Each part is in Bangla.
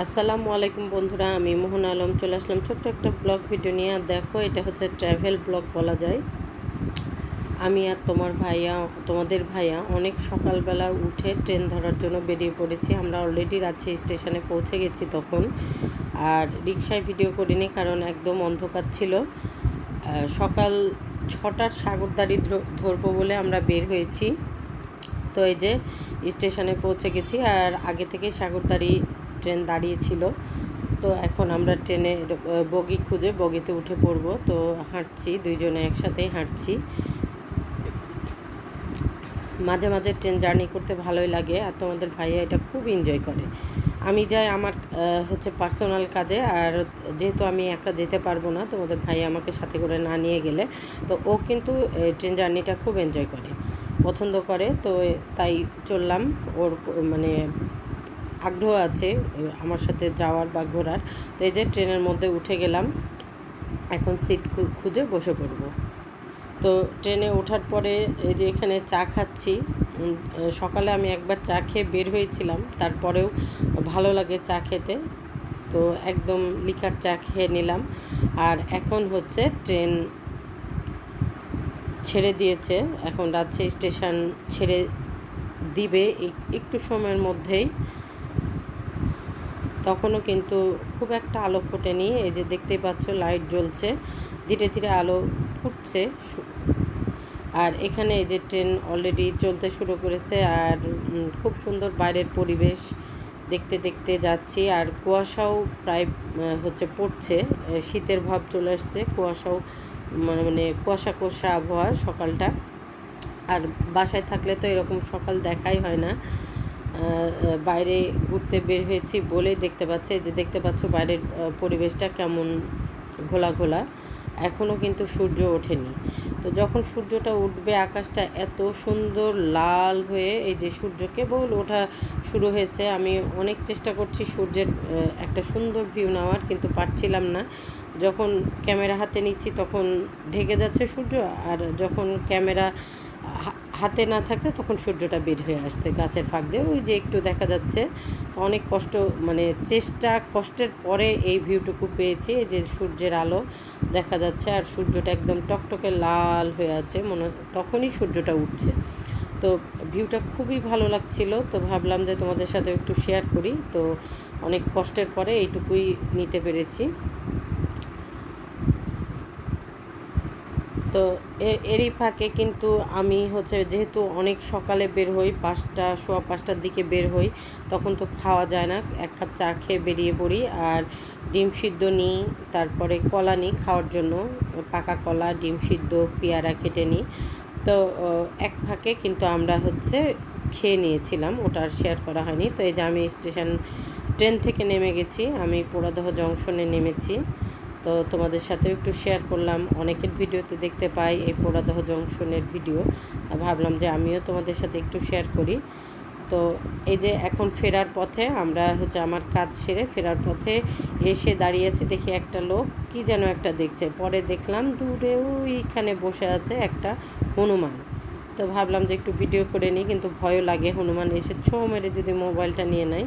আসসালামু আলাইকুম বন্ধুরা, আমি মোহন আলম। চলে আসলাম ছোট্ট একটা ব্লগ ভিডিও নিয়ে। আর দেখো, এটা হচ্ছে ট্রাভেল ব্লগ বলা যায়। আমি আর তোমার ভাইয়া, তোমাদের ভাইয়া অনেক সকালবেলা উঠে ট্রেন ধরার জন্য বেরিয়ে পড়েছি। আমরা অলরেডি রাজশাহী স্টেশনে পৌঁছে গেছি তখন। আর রিক্সায় ভিডিও করিনি কারণ একদম অন্ধকার ছিল। সকাল ছটার সাগরদাড়ি ধর- ধরবো বলে আমরা বের হয়েছি। তো এই যে স্টেশনে পৌঁছে গেছি। আর আগে থেকে সাগরদাড়ি ট্রেন দাঁড়িয়েছিল। তো এখন আমরা ট্রেনে বগি খুঁজে বগিতে উঠে পড়ব। তো হাঁটছি, দুইজনে একসাথেই হাঁটছি। মাঝে মাঝে ট্রেন জার্নি করতে ভালোই লাগে আর তোমাদের ভাইয়া এটা খুব এনজয় করে। আমি যাই আমার হচ্ছে পার্সোনাল কাজে আর যেহেতু আমি একা যেতে পারব না, তোমাদের ভাই আমাকে সাথে করে না নিয়ে গেলে, তো ও কিন্তু ট্রেন জার্নিটা খুব এনজয় করে, পছন্দ করে। তো তাই চললাম। ওর মানে আগ্রহ আছে আমার সাথে যাওয়ার বা ঘোরার। তো এই যে ট্রেনের মধ্যে উঠে গেলাম, এখন সিট খুঁজে বসে পড়ব। তো ট্রেনে ওঠার পরে এই যে এখানে চা খাচ্ছি সকালে আমি একবার চা খেয়ে বের হয়েছিলাম, তারপরেও ভালো লাগে চা খেতে। তো একদম লিকার চা খেয়ে নিলাম। আর এখন হচ্ছে ট্রেন ছেড়ে দিয়েছে, এখন রাজশাহী স্টেশন ছেড়ে দিবে একটু সময়ের মধ্যেই। তখনও কিন্তু খুব একটা আলো ফোটেনি। এই যে দেখতেই পাচ্ছ, লাইট জ্বলছে। ধীরে ধীরে আলো ফুটছে। আর এখানে এই যে ট্রেন অলরেডি চলতে শুরু করেছে আর খুব সুন্দর বাইরের পরিবেশ দেখতে দেখতে যাচ্ছি। আর কুয়াশাও প্রায় হচ্ছে পড়ছে। শীতের ভাব চলে আসছে। কুয়াশাও মানে মানে কুয়াশা কুয়াশা আবহাওয়া সকালটা। আর বাসায় থাকলে তো এরকম সকাল দেখাই হয় না। বাইরে ঘুরতে বের হয়েছি বলেই দেখতে পাচ্ছে যে দেখতে পাচ্ছ বাইরের পরিবেশটা কেমন ঘোলা ঘোলা। এখনও কিন্তু সূর্য ওঠেনি। তো যখন সূর্যটা উঠবে, আকাশটা এত সুন্দর লাল হয়ে এই যে সূর্য কেবল ওঠা শুরু হয়েছে। আমি অনেক চেষ্টা করছি সূর্যের একটা সুন্দর ভিউ নেওয়ার, কিন্তু পারছিলাম না। যখন ক্যামেরা হাতে নিচ্ছি, তখন ঢেকে যাচ্ছে সূর্য। আর যখন ক্যামেরা হাতে না থাকছে তখন সূর্যটা বের হয়ে আসছে গাছের ফাঁক দিয়ে। ওই যে একটু দেখা যাচ্ছে, তো অনেক কষ্ট মানে চেষ্টা, কষ্টের পরে এই ভিউটুকু পেয়েছি যে সূর্যের আলো দেখা যাচ্ছে, আর সূর্যটা একদম টকটকে লাল হয়ে আছে, মনে, তখনই সূর্যটা উঠছে। তো ভিউটা খুবই ভালো লাগছিল, তো ভাবলাম যে তোমাদের সাথে একটু শেয়ার করি, তো অনেক কষ্টের পরে এইটুকুই নিতে পেরেছি। তো এরই ফাঁকে কিন্তু আমি হচ্ছে যেহেতু অনেক সকালে বের হই, পাঁচটা, সোয়া পাঁচটার দিকে বের হই, তখন তো খাওয়া যায় না। এক কাপ চা খেয়ে বেরিয়ে পড়ি। আর ডিম সিদ্ধ নিই, তারপরে কলা নিই খাওয়ার জন্য। পাকা কলা, ডিম সিদ্ধ, পেয়ারা কেটে নিই। তো এক ফাঁকে কিন্তু আমরা হচ্ছে খেয়ে নিয়েছিলাম। ওটা আর শেয়ার করা হয়নি। তো এই যে আমি স্টেশন ট্রেন থেকে নেমে গেছি, আমি পোড়াদহ জংশনে নেমেছি। তো তোমাদের সাথেও একটু শেয়ার করলাম। অনেকের ভিডিওতে দেখতে পাই এই পোড়াদহ জংশনের ভিডিও ভাবলাম যে আমিও তোমাদের সাথে একটু শেয়ার করি। তো এই যে এখন ফেরার পথে আমরা হচ্ছে আমার কাজ সেরে ফেরার পথে এসে দাঁড়িয়েছি দেখি একটা লোক কি যেন একটা দেখছে। পরে দেখলাম দূরে ওইখানে বসে আছে একটা হনুমান। তো ভাবলাম যে একটু ভিডিও করে নিই, কিন্তু ভয়ও লাগে। হনুমান এসে ছো মেরে যদি মোবাইলটা নিয়ে নেয়।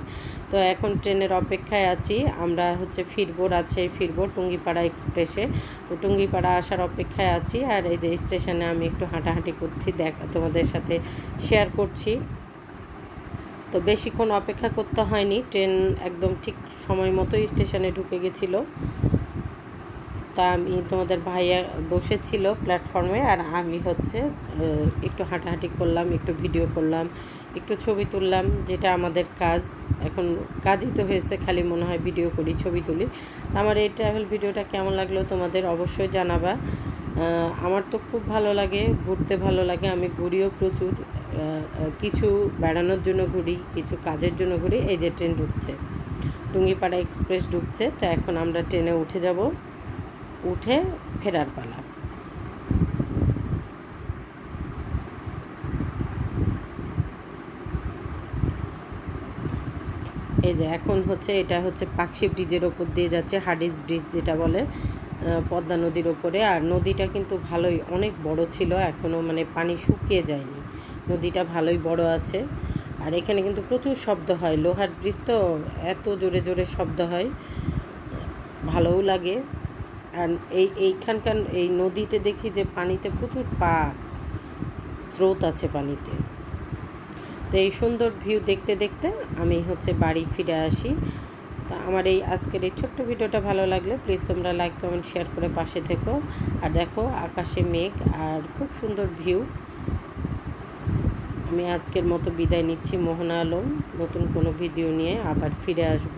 তো এখন ট্রেনের অপেক্ষায় আছি। আমরা হচ্ছে ফিরবো রাজশাহী ফিরবো টুঙ্গিপাড়া এক্সপ্রেসে। তো টুঙ্গিপাড়া আসার অপেক্ষায় আছি। আর এই যে স্টেশনে আমি একটু হাঁটাহাঁটি করছি, দেখ, তোমাদের সাথে শেয়ার করছি। তো বেশিক্ষণ অপেক্ষা করতে হয়নি। ট্রেন একদম ঠিক সময় মতোই স্টেশনে ঢুকে গেছিল। তা আমি তোমাদের ভাইয়া বসেছিল প্ল্যাটফর্মে আর আমি হচ্ছে একটু হাঁটাহাঁটি করলাম, একটু ভিডিও করলাম, একটু ছবি তুললাম, যেটা আমাদের কাজ। এখন কাজই তো হয়েছে, খালি মনে হয় ভিডিও করি, ছবি তুলি। আমার এই ট্রাভেল ভিডিওটা কেমন লাগল তোমাদের অবশ্যই জানাবা। আমার তো খুব ভালো লাগে, ঘুরতে ভালো লাগে, আমি ঘুরিও প্রচুর। কিছু বেড়ানোর জন্য ঘুরি, কিছু কাজের জন্য ঘুরি, এই যে ট্রেন ঢুকছে। টুঙ্গিপাড়া এক্সপ্রেস ঢুকছে, তো এখন আমরা ট্রেনে উঠে যাব। উঠে ফেরার পালা। এই যে এখন হচ্ছে, এটা হচ্ছে পাকশি ব্রিজের ওপর দিয়ে যাচ্ছে হাডিস ব্রিজ যেটা বলে পদ্মা নদীর ওপরে। আর নদীটা কিন্তু ভালোই, অনেক বড় ছিল, এখনও মানে পানি শুকিয়ে যায়নি। নদীটা ভালোই বড় আছে। আর এখানে কিন্তু প্রচুর শব্দ হয়। লোহার ব্রিজ তো এত জোরে জোরে শব্দ হয়, ভালোও লাগে। আর এই এইখানকার এই নদীতে দেখি যে পানিতে প্রচুর পাক, স্রোত আছে পানিতে। তো এই সুন্দর ভিউ দেখতে দেখতে আমি হচ্ছে বাড়ি ফিরে আসি। তা আমার এই আজকের এই ছোট্ট ভিডিওটা ভালো লাগলে প্লিজ তোমরা লাইক, কমেন্ট, শেয়ার করে পাশে থেকো। আর দেখো, আকাশে মেঘ আর খুব সুন্দর ভিউ। আমি আজকের মতো বিদায় নিচ্ছি, মোহনা আলম। নতুন কোনো ভিডিও নিয়ে আবার ফিরে আসব।